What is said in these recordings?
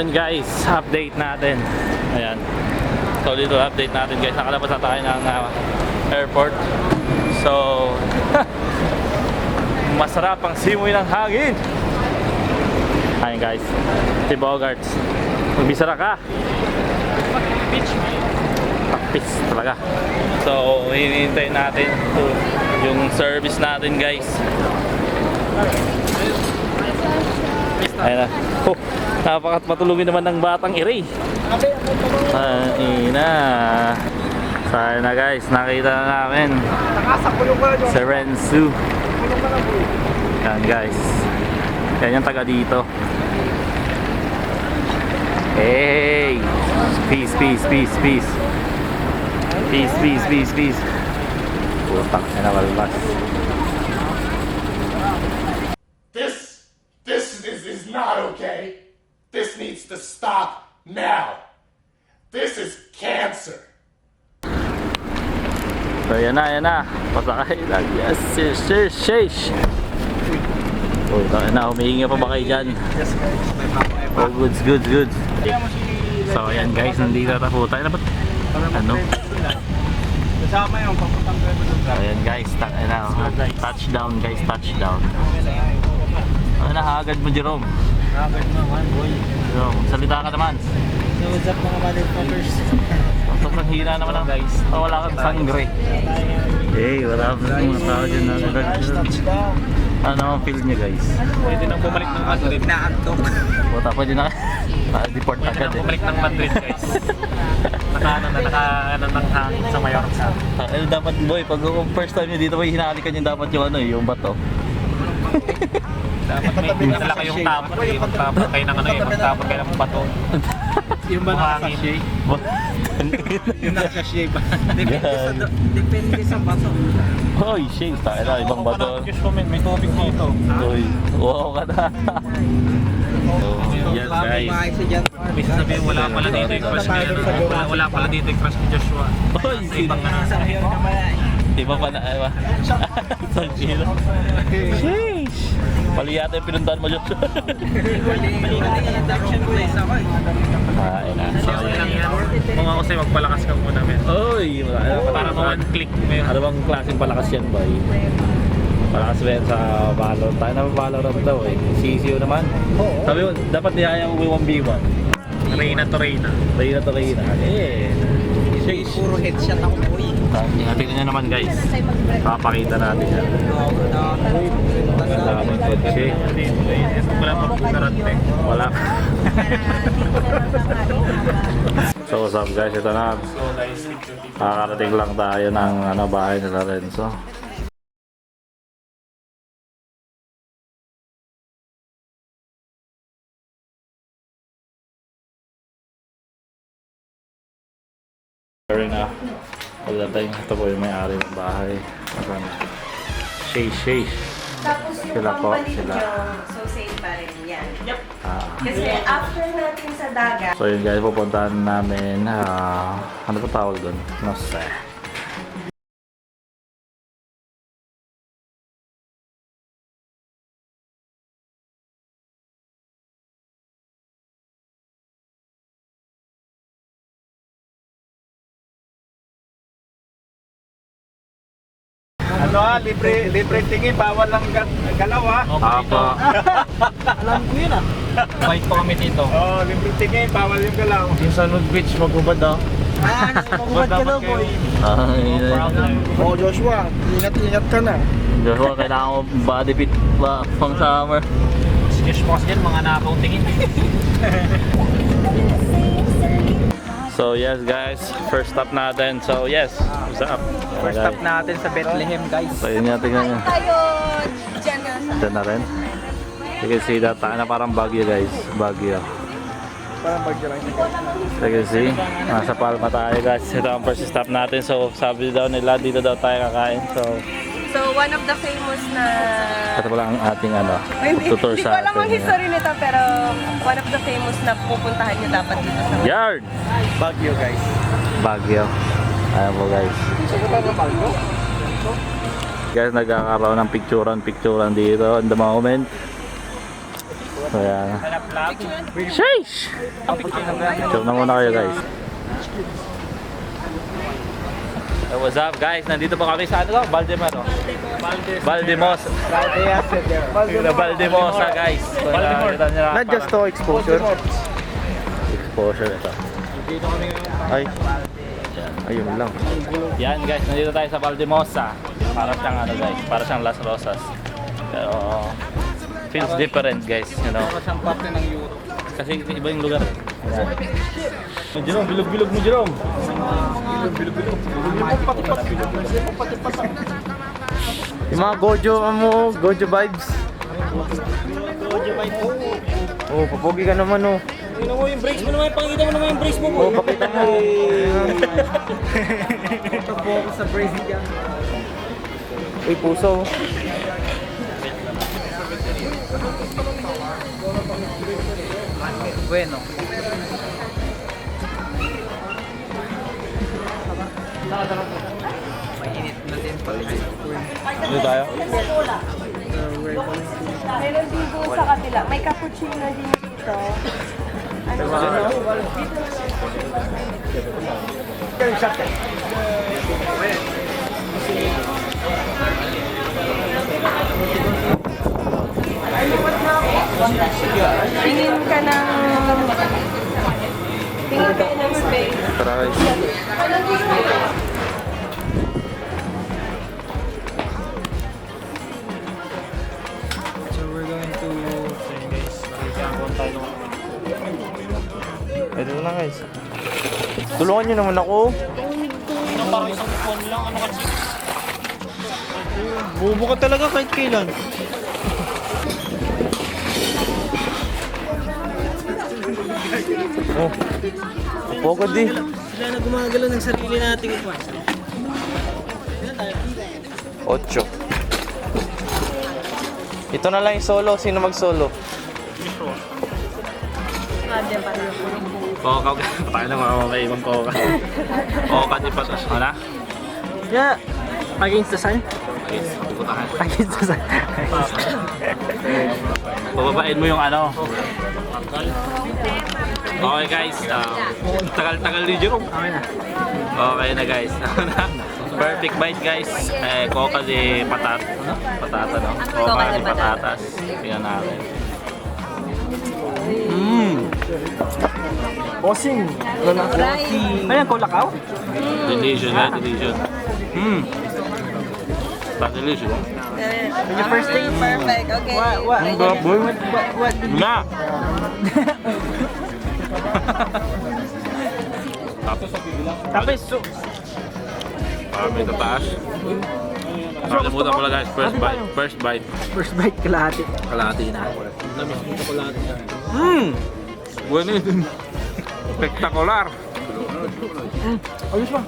yun guys, update natin. Ayan. So dito update natin guys. Nakalabas na tayo ng uh, airport. So masarap ang simoy ng hangin. Ayan guys. Si Bogarts. Magbisara ka. Takpis talaga. So hinihintay natin to yung service natin guys. Ayun na. Oh, napakat matulungin naman ng batang iri. Ah, ina. Sana guys, nakita na namin. Si Renzu. Yan guys. Yan yung taga dito. Hey! Peace, peace, peace, peace. Peace, peace, peace, peace. Putang ina malbas. This, this is, is not okay. This needs to stop now. This is cancer. So yan na, yan na. Pasakay na. Yes, yes, yes, yes. Oh, tayo na, humihinga pa ba kayo dyan? Oh, goods, goods, goods. So ayan guys, nandito na po tayo. Dapat, ano? Kasama yung papuntang. So ayan guys, ta ano, touchdown guys, touchdown. Ano na, agad mo Jerome? Agad naman, boy. Jerome, salita ka naman. So, what's up mga motherfuckers? Sobrang hina naman lang guys. Oh, wala kang sangre. Hey, wala pa mga tao dyan na Touchdown. Ano ang feel niya guys? Pwede nang bumalik ng Madrid. Naantok. Puta, pwede na. Na-deport Pwede agad nang eh. bumalik ng Madrid, guys. naka, ano, na, naka, ano, ng hangin sa Mallorca. Eh, dapat boy, pag first time nyo dito, may hinahalikan yung dapat yung ano eh, yung bato. Dapat may dala kayong tapon. Eh. Magtapon kayo ng ano eh. Magtapon kayo ng bato. yung ba nakasashay? yung nakasashay ba? Yan. Depende sa bato. Hoy, shit, tayo na, ibang bato. May tubig dito. Hoy, wow ka na. yes guys. May sasabihin, wala pala dito yung crush ni. Wala, wala pala dito yung crush ni Joshua. Hoy, Sa sino? ibang ano. Iba pa na, iba. Sa sino? Sheesh. Mali yata yung pinuntahan mo. Ah, ayun na. So. Kung ako sa'yo, magpalakas ka muna, men. Oy. Para mo one click mo yun. Ano bang klaseng palakas yan, boy? Palakas ba yan sa Valorant? Na Valorant daw eh. CCU naman. Oo. Sabi mo, dapat niyaya mo 1v1. Reyna to Reyna. Reyna to Reyna. Eh. Puro headshot ako Ah, Tingnan nyo naman guys. Papakita natin yan. Ang daming kotse. Wala pa po karante. Wala. so what's up guys? Ito na. Nakakarating lang tayo ng ano, bahay ni Lorenzo. Sorry na. Pagdating, ito po yung may-ari ng bahay. Asan? Shay Shay. Tapos yung Sila po, sila. so safe pa rin yan. Ah. Kasi after natin sa dagat, So yun guys, pupuntahan namin, ah, ano pa tawag doon? No sé. Ano ah, libre, libre tingin, bawal lang ga- galaw ah. Apa. Alam ko yun ah. Bait po kami dito. Oo, oh, libre tingin, bawal yung galaw. Yung sa Nude Beach, magubad ah. Ah, nagpapagubad ka daw boy. Ay, Oh Joshua, ingat-ingat ka na. Joshua, kailangan mo body fit ba pang summer. Si Joshua kasi yan, mga nakaw tingin. So yes guys, first stop natin. So yes, what's up? First stop natin sa Bethlehem guys. So yun nga, tingnan nyo. tayo dyan na sa Diyan na rin. You can see that, na parang Baguio guys. Baguio. Parang bagyo lang you can see, nasa Palma tayo guys. Ito ang first stop natin. So sabi daw nila dito daw tayo kakain. So So, one of the famous na... ito pala ang ating ano, Hindi, tutor hindi ko sa alam ang atin. history nito, pero one of the famous na pupuntahan nyo dapat dito sa... Yard! Bagyo guys. Baguio. Ayan po guys. Guys, nagkakaroon ng picturean-picturean dito in the moment. So yan. Sheesh! Picture na muna kayo guys. Hey, what's up guys? Nandito pa kami sa ano to? Valdemar. Valdemos. Valdemos. Valdemosa guys. Na Not just to exposure. exposure ito. Ay. Ayun lang. Yan guys, nandito tayo sa Valdemosa. Para siyang ano guys, para siyang Las Rosas. Pero feels different guys, you know. Para siyang parte ng Europe. Kasi iba yung lugar. Ayan. Jerome, bilog-bilog mo Jerome. Yung mga Gojo mo, Gojo vibes. Oh, papogi ka naman oh. Tingnan mo yung brakes mo naman, pakita mo naman yung brakes mo. Oh, pakita mo. Focus sa braces yan. Uy, puso. Bueno. Dito tayo. Meron din doon sa kabila. May cappuccino din dito. Ano? Tingin ka ng... Tingin ka ng space. Guys. So we're going to... Guys, nakikita tayo ng... Ito na guys. Tulungan nyo naman ako. Ano, parang isang phone lang, ano kasi? Bubo ka talaga kahit kailan. Oh. Pagod di. Sila na gumagalaw ng sarili nating ipwas. Ocho. Ito na lang yung solo. Sino mag-solo? Koka, tayo na mga may ibang koka. Koka di pa tos. Ano? Yeah. Against the sun? Putahan. Against the sun. Pababain mo yung ano. Okay guys, um, tagal-tagal ni Jerome. Okay na. Okay na guys. Perfect bite guys. Eh, coca di patat. Patata no? Coca di patatas. Tingnan natin. Mmm! Bossing. Ayan, kolakaw? Delicious guys, delicious. Mmm! That's delicious. Your first day? Perfect. Okay. What? Boy, what? What? Na! Tapos, Tapos, so, parang may tataas. Nakalimutan ko lang guys, first bite. First bite. first bite kalahati. Kalahati na. Mmm! Bueno yun. Spektakular. Ayos ba?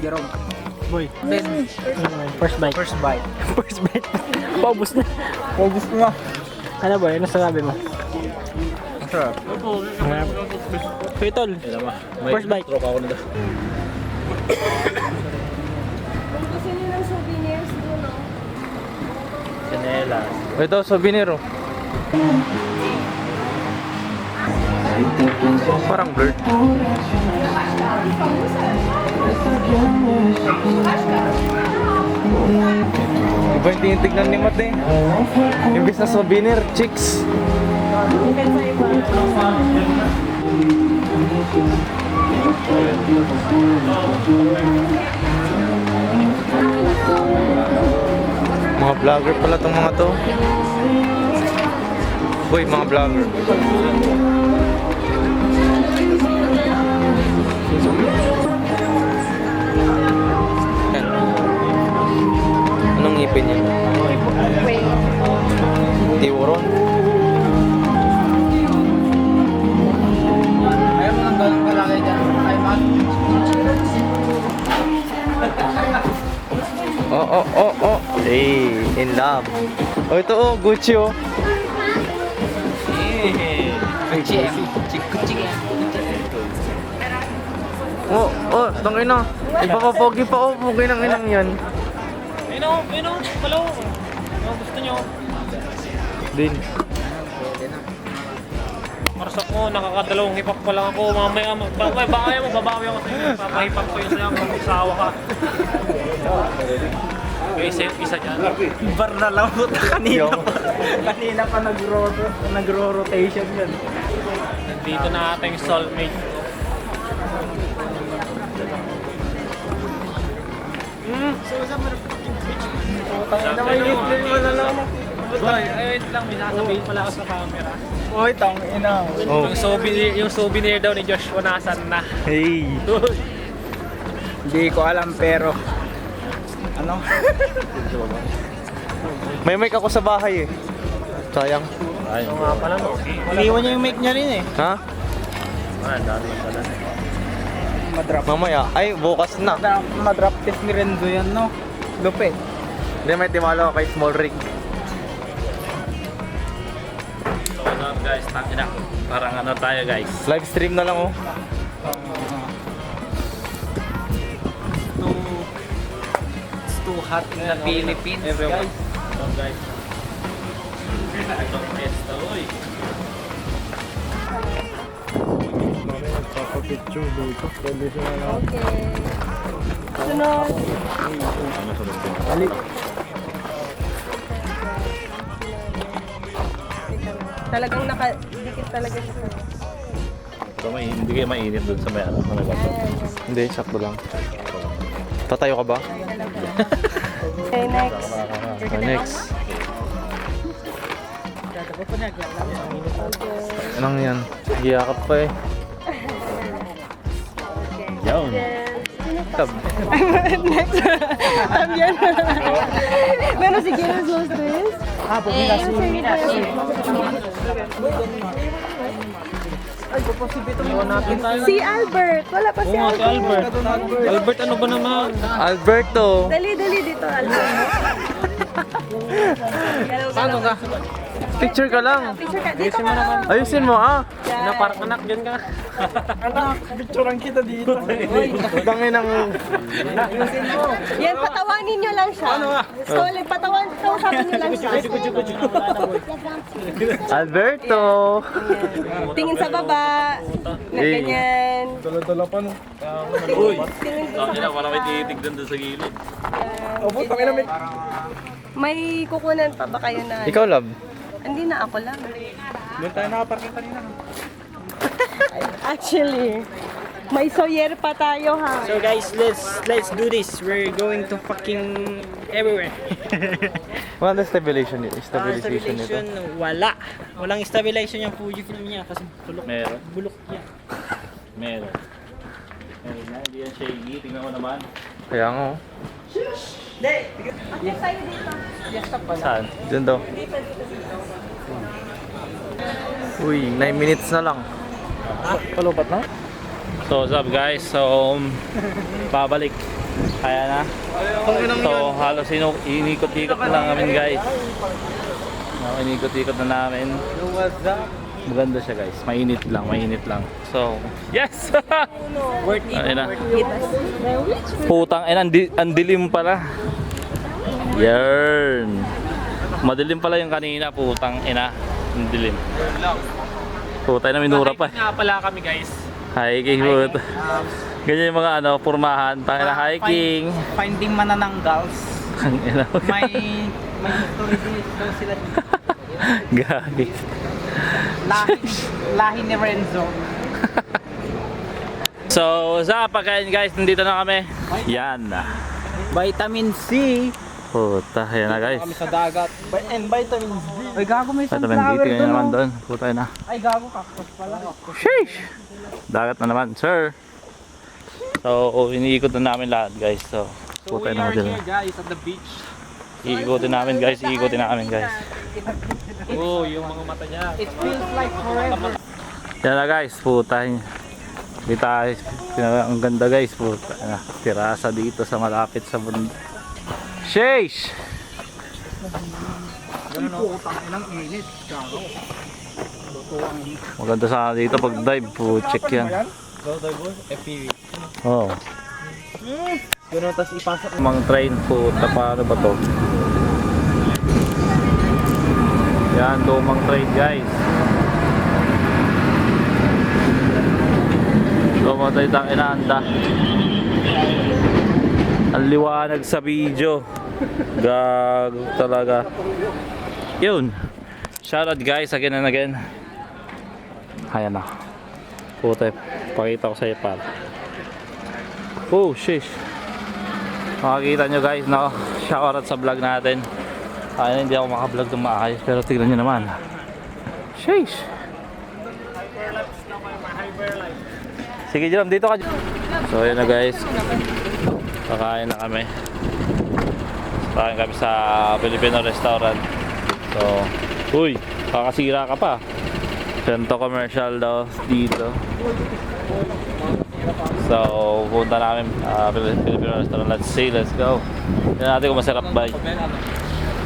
Jerome. Boy. First bite. First bite. First bite. Paubos na. Paubos na. Ano boy? Ano sabi mo? Sarap. Kuya Tol. First bite. Tropa ako nito. Gusto niyo ng souvenirs doon, no? Chanelas. Ito, souvenir oh. Parang blurred. Iba yung tinitignan ni Mate. Imbis na souvenir, chicks. Mga vlogger pala tong mga to. Boy, mga vlogger. Anong ngipin yun? Wait. Tiburon? Ayaw mo nang ganun kalaki. Ay, mag. Oh, oh, oh, oh. Hey, in love. Oh, ito oh, Gucci oh. Hey, Gucci M. Gucci M. Oh, oh, tangina. Ipapapogi pa oh, pogi ng inang yan. Ayun o, ayun o, palaw. Ano gusto nyo? Din. Marsak mo, nakakadalawang hipak pa lang ako. Mamaya, ma- ba- ba- baka mo, babawi ako sa inyo. Papahipak ko yun sa'yo magsawa ka. Okay, isa, isa dyan. Bar na lang po kanina. kanina pa nagro nagro-rotation yan. Nandito na ating soulmate. Hmm. Namayit din mo na lang. Boy, ay, wait lang, may sasabihin pala ako sa camera. Uy, tang ina. Oh. Yung souvenir, yung souvenir daw ni Joshua nasan na. Hey. Hindi ko alam pero ano? May mic ako sa bahay eh. Sayang. Oo nga pala, no. Iniwan niya yung mic niya rin eh. Ha? Madrop. Mamaya. Ay, bukas na. Madrop, madrop test ni Renzo yan no. Lupit. Hindi, may timalo ako kay Small Rig. So up guys, tangina. Parang ano tayo guys. Live stream na lang oh. Too, it's too hot in the Philippines guys. So guys. Itong pesta, uy. Okay. Sunod. Talagang nakadikit talaga siya. So, may, hindi kayo mainit dun sa may ano. Ano ba? Hindi, sakto lang. Tatayo ka ba? Okay, next. Ah, next. Anong yan? Giyakap pa eh. Yun. Tab. next. También. Bueno, si quieres los tres. Ah, mira, sí. Si Albert. Wala pa si Oo nga, si Albert. Albert. Albert, ano ba naman? Alberto! Dali, dali dito, Albert. Paano ka? Picture ka lang. Picture ka. Dito ka lang. Ayusin mo ah. Na parang anak dyan ka. Picturean kita dito. Dangin ng... Yan, patawanin nyo lang siya. Ano Solid, patawan, kausapin nyo lang siya. Alberto! Tingin sa baba. Na ganyan. Dala-dala pa no. Uy! Tingin sa parang may titigdan dun sa gilid. Opo, tangin na mic. May kukunan pa ba kayo na? Ikaw, love. Hindi na ako lang. Doon tayo nakaparking kanina. Actually, may soyer pa tayo ha. So guys, let's let's do this. We're going to fucking everywhere. Wala na stabilization nito. Ah, Stabilization nito. stabilization, wala. Walang stabilization yung Fujifilm niya kasi bulok. Meron. Bulok niya. Meron. Meron na, hindi yan shaggy. Tingnan mo naman. Kaya nga oh. Yes, tayo dito. Saan? Diyan daw. Uy, 9 minutes na lang. Palupat na? So what's up guys? So, um, pabalik. Kaya na. So, halos inu- inikot-ikot na lang namin guys. No, inikot-ikot na namin. What's up? Maganda siya guys. Mainit lang, mainit lang. So, yes! Worth it. Ayun na. Putang, eh, ang, di- ang dilim pala. Yarn. Madilim pala yung kanina, putang ina. Ang dilim. Putay na minura pa. Nga pala kami guys. Hiking put. Ganyan yung mga ano, purmahan. Tangina hiking. Finding manananggals. Ang ina. May may history din daw sila. Gagi. Lahi, lahi ni Renzo. So, sa pagkain guys, nandito na kami. Yan. Vitamin C. Puta, yan na guys. Kami sa dagat. And vitamin D. Ay, gago may Vitamin D, sunflower tingnan doon. naman oh. doon. Puta na. Ay, gago cactus pala. Sheesh! Dagat na naman, sir. So, iniikot na namin lahat guys. So, So puta we na are here guys at the beach. Iikotin namin guys, iikotin namin guys. Oo, oh, yung mga mata niya. It feels like forever. Yan na guys, puta. Tayo, ang ganda guys, puta. na, Tirasa dito sa malapit sa bundok. Sheesh! Maganda sana dito pag dive po check yan. Go dive boy, FPV. Oh. Ganun, tapos ipasok. Mang train po, paano ba to? Yan, lumang train guys. Lumang train ang inaanda. Ang liwanag sa video. Gago talaga. Yun. Shoutout guys again and again. Ayan na. Puta, pakita ko sa iyo pal. Oh, shish. Makikita nyo guys, no? Shoutout sa vlog natin. Ayun, hindi ako makablog ng maayos, pero tignan nyo naman. Sheesh! Sige, Jerome, dito ka. So, ayun na guys. Kakain na kami. Kakain kami sa Filipino restaurant. So, uy, kakasira ka pa. Ganito commercial daw dito. So, punta namin uh, Filipino restaurant. Let's see, let's go. Tignan natin kung masarap ba.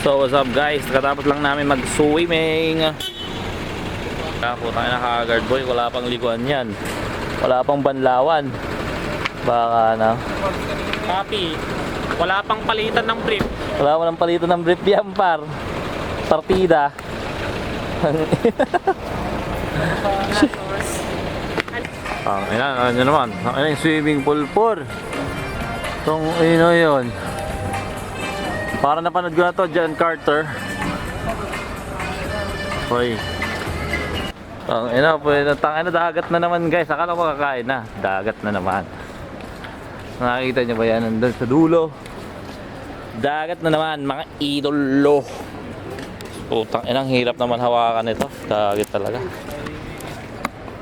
So what's up guys? Katapos lang namin mag-swimming. Ah, putang ina ka boy, wala pang liguan yan. Wala pang banlawan. Baka na. Papi, wala pang palitan ng brief. Wala mo nang palitan ng brief yan par. Partida. Ang ina, ano naman? Ang ina yung swimming pool por. Itong ino yun. Para napanood ko na to, John Carter. Hoy. Ang ina, pwede, tangin na dagat na naman guys. Akala ko kakain na. Dagat na naman. Nakikita nyo ba yan? Nandun sa dulo. Dagat na naman, mga idolo. Putang inang hirap naman hawakan ito. Dagat talaga.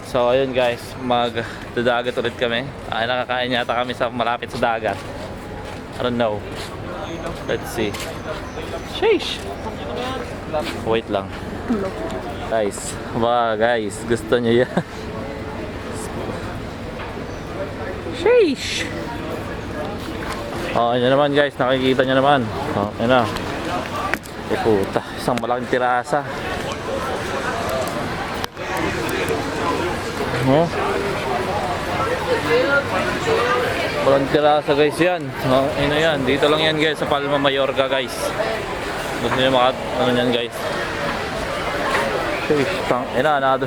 So ayun guys, mag dadagat ulit kami. Ay nakakain yata kami sa malapit sa dagat. I don't know. Let's see. Sheesh. Wait lang. Guys, ba guys, gusto niyo yan? Sheesh. Oh, yun naman guys, nakikita nyo naman. Oh, yun na. Eh puta, isang malaking tirasa. Oh. Walang tirasa guys yan. Oh, na yan. Dito lang yan guys sa Palma Mallorca guys. Gusto nyo maka, ano yan guys. Sheesh, tang, ina, nado.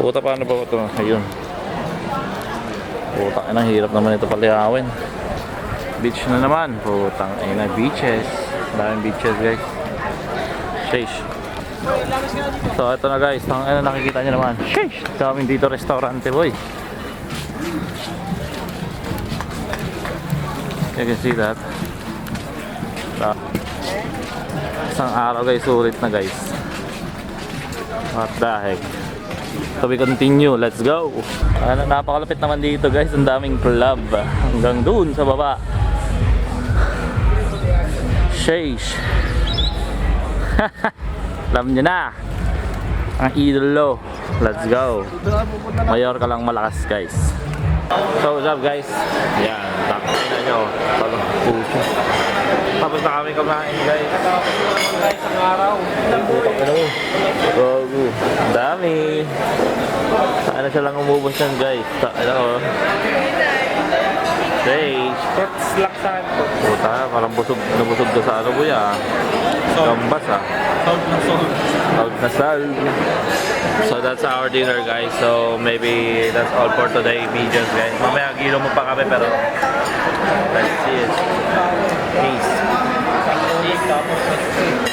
Puta, paano ba ito? Ayun. Putang ina, hirap naman ito palihawin. Beach na naman. Putang ina, beaches. Daming beaches guys. Sheesh. So ito na guys, ang ano nakikita niyo naman. Sheesh! Daming dito restaurante boy. You can see that. So, isang araw guys, ulit na guys. What the heck? So we continue, let's go! Ano, napakalapit naman dito guys, ang daming club. Hanggang dun sa baba. Sheesh! Alam nyo na! Ang idolo. Let's go! Mayor ka lang malakas guys. So what's up guys? Yan, tapos na nyo. Tapos na kami kumain guys. Guys, ang araw. Gago. Ang dami. Sana siya lang umubos yan guys. Ano ko. Stage. Shorts laksan ko. Puta, parang busog, nabusog ka sa ano kuya. Gambas ah. Na sound. Out na sal. So that's our dinner guys. So maybe that's all for today videos guys. Mamaya gilo mo pa kami pero let's see it. Peace. Tapos,